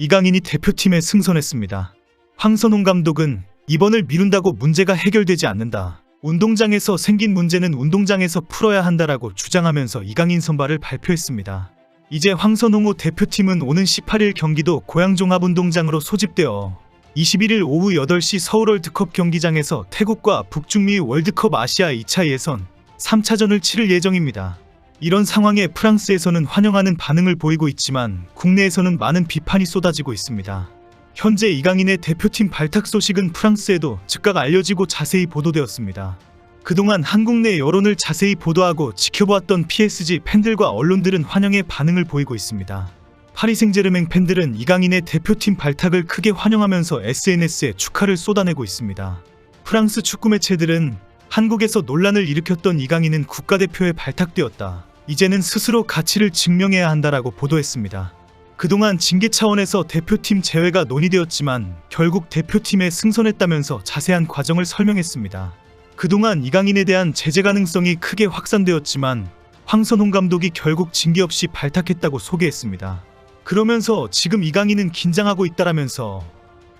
이강인이 대표팀에 승선했습니다. 황선홍 감독은 이번을 미룬다고 문제가 해결되지 않는다. 운동장에서 생긴 문제는 운동장에서 풀어야 한다라고 주장하면서 이강인 선발을 발표했습니다. 이제 황선홍호 대표팀은 오는 18일 경기도 고양종합운동장으로 소집되어 21일 오후 8시 서울 월드컵 경기장에서 태국과 북중미 월드컵 아시아 2차 예선 3차전을 치를 예정입니다. 이런 상황에 프랑스에서는 환영하는 반응을 보이고 있지만 국내에서는 많은 비판이 쏟아지고 있습니다. 현재 이강인의 대표팀 발탁 소식은 프랑스에도 즉각 알려지고 자세히 보도되었습니다. 그동안 한국 내 여론을 자세히 보도하고 지켜보았던 PSG 팬들과 언론들은 환영의 반응을 보이고 있습니다. 파리 생제르맹 팬들은 이강인의 대표팀 발탁을 크게 환영하면서 SNS에 축하를 쏟아내고 있습니다. 프랑스 축구 매체들은 한국에서 논란을 일으켰던 이강인은 국가대표에 발탁되었다. 이제는 스스로 가치를 증명해야 한다라고 보도했습니다. 그동안 징계 차원에서 대표팀 제외가 논의되었지만 결국 대표팀에 승선했다면서 자세한 과정을 설명했습니다. 그동안 이강인에 대한 제재 가능성이 크게 확산되었지만 황선홍 감독이 결국 징계 없이 발탁했다고 소개했습니다. 그러면서 지금 이강인은 긴장하고 있다라면서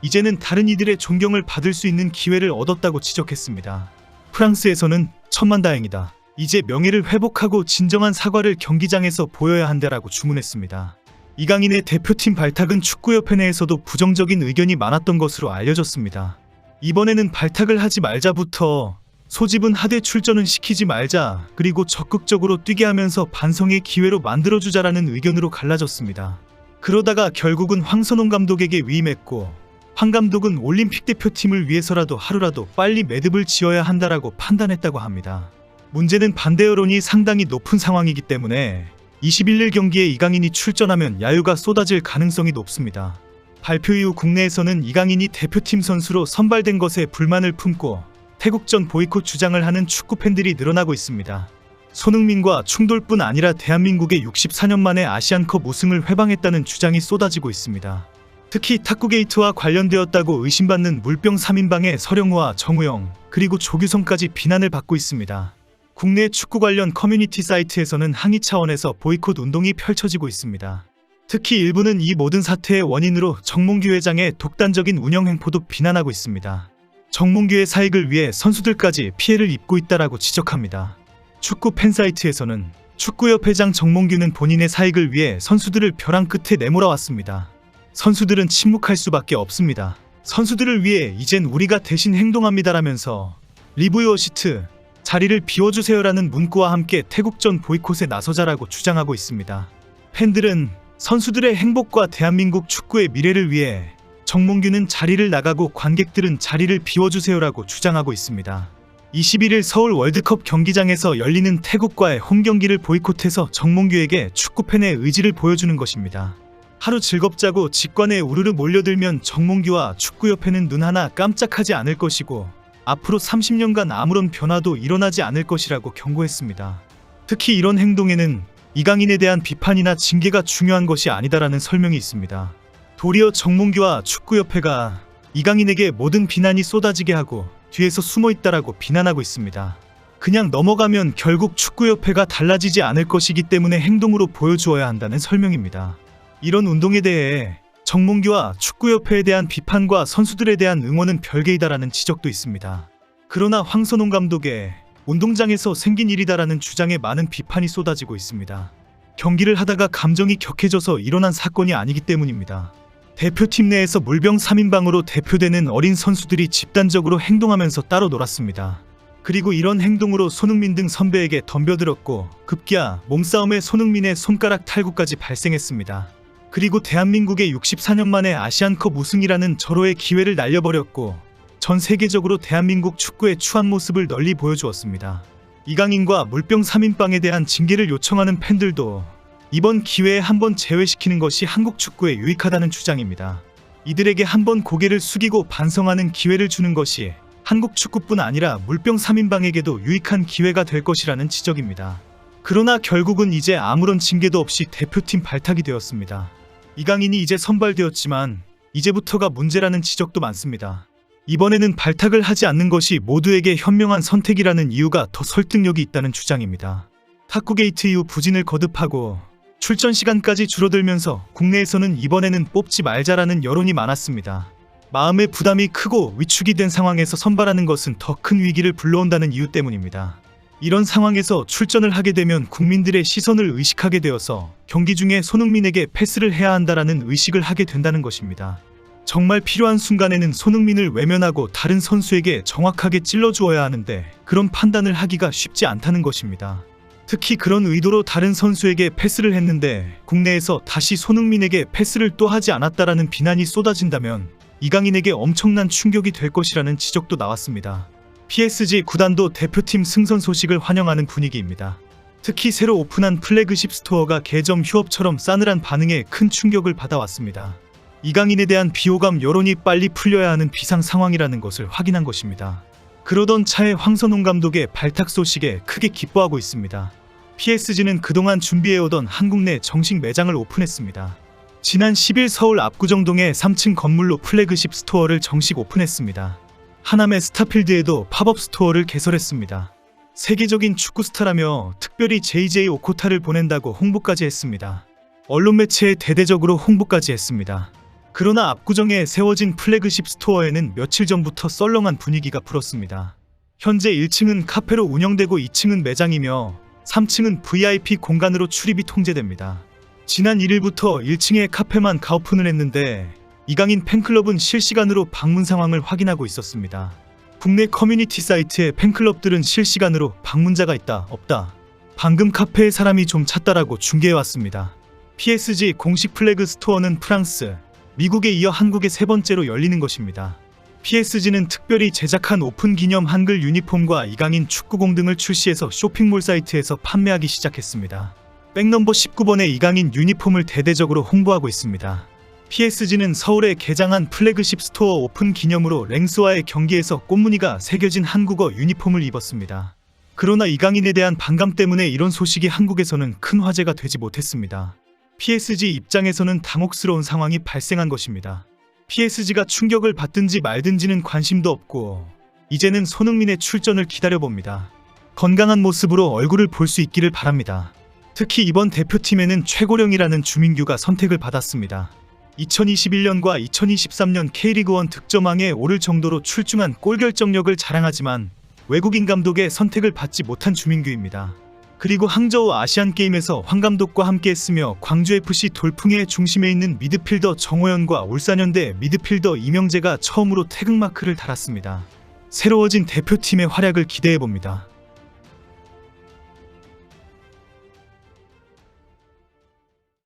이제는 다른 이들의 존경을 받을 수 있는 기회를 얻었다고 지적했습니다. 프랑스에서는 천만다행이다. 이제 명예를 회복하고 진정한 사과를 경기장에서 보여야 한다라고 주문했습니다. 이강인의 대표팀 발탁은 축구협회 내에서도 부정적인 의견이 많았던 것으로 알려졌습니다. 이번에는 발탁을 하지 말자부터 소집은 하되 출전은 시키지 말자 그리고 적극적으로 뛰게 하면서 반성의 기회로 만들어주자라는 의견으로 갈라졌습니다. 그러다가 결국은 황선홍 감독에게 위임했고 황 감독은 올림픽 대표팀을 위해서라도 하루라도 빨리 매듭을 지어야 한다라고 판단했다고 합니다. 문제는 반대 여론이 상당히 높은 상황이기 때문에 21일 경기에 이강인이 출전하면 야유가 쏟아질 가능성이 높습니다. 발표 이후 국내에서는 이강인이 대표팀 선수로 선발된 것에 불만을 품고 태국전 보이콧 주장을 하는 축구 팬들이 늘어나고 있습니다. 손흥민과 충돌뿐 아니라 대한민국의 64년 만에 아시안컵 우승을 회방했다는 주장이 쏟아지고 있습니다. 특히 탁구게이트와 관련되었다고 의심받는 물병 3인방의 서령우와 정우영 그리고 조규성까지 비난을 받고 있습니다. 국내 축구 관련 커뮤니티 사이트에서는 항의 차원에서 보이콧 운동이 펼쳐지고 있습니다. 특히 일부는 이 모든 사태의 원인으로 정몽규 회장의 독단적인 운영 행포도 비난하고 있습니다. 정몽규의 사익을 위해 선수들까지 피해를 입고 있다라고 지적합니다. 축구 팬사이트에서는 축구협 회장 정몽규는 본인의 사익을 위해 선수들을 벼랑 끝에 내몰아왔습니다. 선수들은 침묵할 수밖에 없습니다. 선수들을 위해 이젠 우리가 대신 행동합니다라면서 리브요 시트 자리를 비워주세요라는 문구와 함께 태국전 보이콧에 나서자라고 주장하고 있습니다. 팬들은 선수들의 행복과 대한민국 축구의 미래를 위해 정몽규는 자리를 나가고 관객들은 자리를 비워주세요라고 주장하고 있습니다. 21일 서울 월드컵 경기장에서 열리는 태국과의 홈 경기를 보이콧해서 정몽규에게 축구팬의 의지를 보여주는 것입니다. 하루 즐겁자고 직관에 우르르 몰려들면 정몽규와 축구협회는 눈 하나 깜짝하지 않을 것이고 앞으로 30년간 아무런 변화도 일어나지 않을 것이라고 경고했습니다. 특히 이런 행동에는 이강인에 대한 비판이나 징계가 중요한 것이 아니다라는 설명이 있습니다. 도리어 정몽규와 축구협회가 이강인에게 모든 비난이 쏟아지게 하고 뒤에서 숨어 있다라고 비난하고 있습니다. 그냥 넘어가면 결국 축구협회가 달라지지 않을 것이기 때문에 행동으로 보여주어야 한다는 설명입니다. 이런 운동에 대해 정몽규와 축구협회에 대한 비판과 선수들에 대한 응원은 별개이다라는 지적도 있습니다. 그러나 황선홍 감독의 운동장에서 생긴 일이다라는 주장에 많은 비판이 쏟아지고 있습니다. 경기를 하다가 감정이 격해져서 일어난 사건이 아니기 때문입니다. 대표팀 내에서 물병 3인방으로 대표되는 어린 선수들이 집단적으로 행동하면서 따로 놀았습니다. 그리고 이런 행동으로 손흥민 등 선배에게 덤벼들었고 급기야 몸싸움에 손흥민의 손가락 탈구까지 발생했습니다. 그리고 대한민국의 64년 만에 아시안컵 우승이라는 절호의 기회를 날려버렸고 전 세계적으로 대한민국 축구의 추한 모습을 널리 보여주었습니다. 이강인과 물병 3인방에 대한 징계를 요청하는 팬들도 이번 기회에 한번 제외시키는 것이 한국 축구에 유익하다는 주장입니다. 이들에게 한번 고개를 숙이고 반성하는 기회를 주는 것이 한국 축구뿐 아니라 물병 3인방에게도 유익한 기회가 될 것이라는 지적입니다. 그러나 결국은 이제 아무런 징계도 없이 대표팀 발탁이 되었습니다. 이강인이 이제 선발되었지만 이제부터가 문제라는 지적도 많습니다. 이번에는 발탁을 하지 않는 것이 모두에게 현명한 선택이라는 이유가 더 설득력이 있다는 주장입니다. 탁구 게이트 이후 부진을 거듭하고 출전 시간까지 줄어들면서 국내에서는 이번에는 뽑지 말자라는 여론이 많았습니다. 마음의 부담이 크고 위축이 된 상황에서 선발하는 것은 더 큰 위기를 불러온다는 이유 때문입니다. 이런 상황에서 출전을 하게 되면 국민들의 시선을 의식하게 되어서 경기 중에 손흥민에게 패스를 해야 한다라는 의식을 하게 된다는 것입니다. 정말 필요한 순간에는 손흥민을 외면하고 다른 선수에게 정확하게 찔러주어야 하는데 그런 판단을 하기가 쉽지 않다는 것입니다. 특히 그런 의도로 다른 선수에게 패스를 했는데 국내에서 다시 손흥민에게 패스를 또 하지 않았다라는 비난이 쏟아진다면 이강인에게 엄청난 충격이 될 것이라는 지적도 나왔습니다. PSG 구단도 대표팀 승선 소식을 환영하는 분위기입니다. 특히 새로 오픈한 플래그십 스토어가 개점 휴업처럼 싸늘한 반응에 큰 충격을 받아왔습니다. 이강인에 대한 비호감 여론이 빨리 풀려야 하는 비상 상황이라는 것을 확인한 것입니다. 그러던 차에 황선홍 감독의 발탁 소식에 크게 기뻐하고 있습니다. PSG는 그동안 준비해오던 한국 내 정식 매장을 오픈했습니다. 지난 10일 서울 압구정동의 3층 건물로 플래그십 스토어를 정식 오픈했습니다. 하남의 스타필드에도 팝업 스토어를 개설했습니다. 세계적인 축구 스타라며 특별히 JJ 오코타를 보낸다고 홍보까지 했습니다. 언론 매체에 대대적으로 홍보까지 했습니다. 그러나 압구정에 세워진 플래그십 스토어에는 며칠 전부터 썰렁한 분위기가 불었습니다. 현재 1층은 카페로 운영되고 2층은 매장이며 3층은 VIP 공간으로 출입이 통제됩니다. 지난 1일부터 1층에 카페만 가오픈을 했는데 이강인 팬클럽은 실시간으로 방문 상황을 확인하고 있었습니다. 국내 커뮤니티 사이트의 팬클럽들은 실시간으로 방문자가 있다, 없다. 방금 카페에 사람이 좀 찼다라고 중계해왔습니다. PSG 공식 플래그 스토어는 프랑스, 미국에 이어 한국에 세 번째로 열리는 것입니다. PSG는 특별히 제작한 오픈 기념 한글 유니폼과 이강인 축구공 등을 출시해서 쇼핑몰 사이트에서 판매하기 시작했습니다. 백넘버 19번의 이강인 유니폼을 대대적으로 홍보하고 있습니다. PSG는 서울에 개장한 플래그십 스토어 오픈 기념으로 랭스와의 경기에서 꽃무늬가 새겨진 한국어 유니폼을 입었습니다. 그러나 이강인에 대한 반감 때문에 이런 소식이 한국에서는 큰 화제가 되지 못했습니다. PSG 입장에서는 당혹스러운 상황이 발생한 것입니다. PSG가 충격을 받든지 말든지는 관심도 없고 이제는 손흥민의 출전을 기다려봅니다. 건강한 모습으로 얼굴을 볼 수 있기를 바랍니다. 특히 이번 대표팀에는 최고령이라는 주민규가 선택을 받았습니다. 2021년과 2023년 K리그1 득점왕에 오를 정도로 출중한 골 결정력을 자랑하지만 외국인 감독의 선택을 받지 못한 주민규입니다. 그리고 항저우 아시안 게임에서 황 감독과 함께했으며 광주FC 돌풍의 중심에 있는 미드필더 정호연과 울산현대 미드필더 이명재가 처음으로 태극마크를 달았습니다. 새로워진 대표팀의 활약을 기대해 봅니다.